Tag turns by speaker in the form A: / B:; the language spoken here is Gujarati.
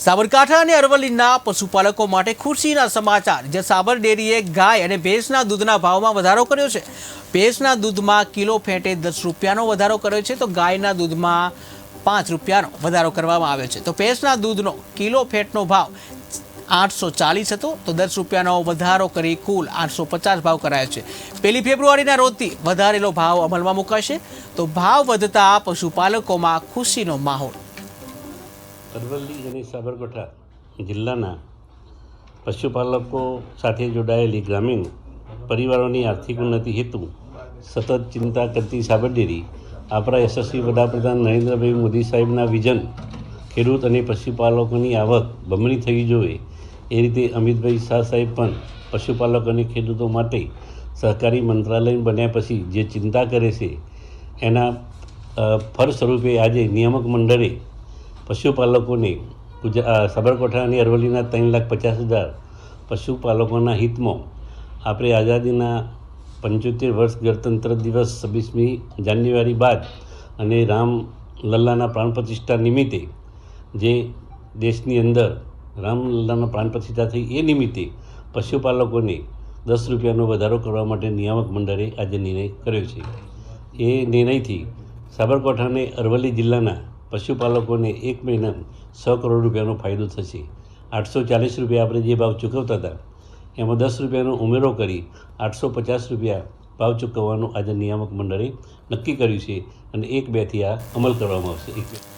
A: સાબરકાંઠા અને અરવલ્લીના પશુપાલકો માટે ખુશીના સમાચાર, જે સાબર ડેરીએ ગાય અને ભેંસના દૂધના ભાવમાં વધારો કર્યો છે. ભેંસના દૂધમાં કિલો ફેંટે દસ રૂપિયાનો વધારો કર્યો છે, તો ગાયના દૂધમાં પાંચ રૂપિયાનો વધારો કરવામાં આવ્યો છે. તો ભેંસના દૂધનો કિલો ફેટનો ભાવ આઠસો ચાલીસ હતો, તો દસ રૂપિયાનો વધારો કરી કુલ આઠસો પચાસ ભાવ કરાયો છે. પહેલી ફેબ્રુઆરીના રોજથી વધારેલો ભાવ અમલમાં મુકાશે, તો ભાવ વધતા પશુપાલકોમાં ખુશીનો માહોલ.
B: અરવલ્લી અને સાબરકાંઠા જિલ્લાના પશુપાલકો સાથે જોડાયેલી ગ્રામીણ પરિવારોની આર્થિક ઉન્નતિ હેતુ, સતત ચિંતા કરતી સાબર ડેરી, આપણા યશસ્વી વડાપ્રધાન નરેન્દ્રભાઈ મોદી સાહેબના વિઝન, ખેડૂત અને પશુપાલકોની આવક બમણી થવી જોઈએ, એ રીતે અમિતભાઈ શાહ સાહેબ પણ પશુપાલકો અને ખેડૂતો માટે સહકારી મંત્રાલય બન્યા પછી જે ચિંતા કરે છે, એના ફળ સ્વરૂપે આજે નિયામક મંડળે પશુપાલકોને ગુજરા સાબરકાંઠા અરવલ્લીના ત્રણ લાખ પચાસ હજાર પશુપાલકોના હિતમાં આપણે આઝાદીના પંચોતેર વર્ષ ગણતંત્ર દિવસ છવ્વીસમી જાન્યુઆરી બાદ અને રામ લલ્લાના પ્રાણ પ્રતિષ્ઠા નિમિત્તે જે દેશની અંદર રામલલ્લાના પ્રાણ પ્રતિષ્ઠા થઈ એ નિમિત્તે પશુપાલકોને દસ રૂપિયાનો વધારો કરવા માટે નિયામક મંડળે આજે નિર્ણય કર્યો છે. એ નિર્ણયથી સાબરકાંઠા અને અરવલ્લી જિલ્લાના પશુપાલકોને એક મહિના સો કરોડ રૂપિયાનો ફાયદો થશે. આઠસો ચાલીસ રૂપિયા આપણે જે ભાવ ચૂકવતા હતા, એમાં દસ રૂપિયાનો ઉમેરો કરી આઠસો પચાસ રૂપિયા ભાવ ચૂકવવાનું આજે નિયામક મંડળે નક્કી કર્યું છે અને એક બેથી આ અમલ કરવામાં આવશે.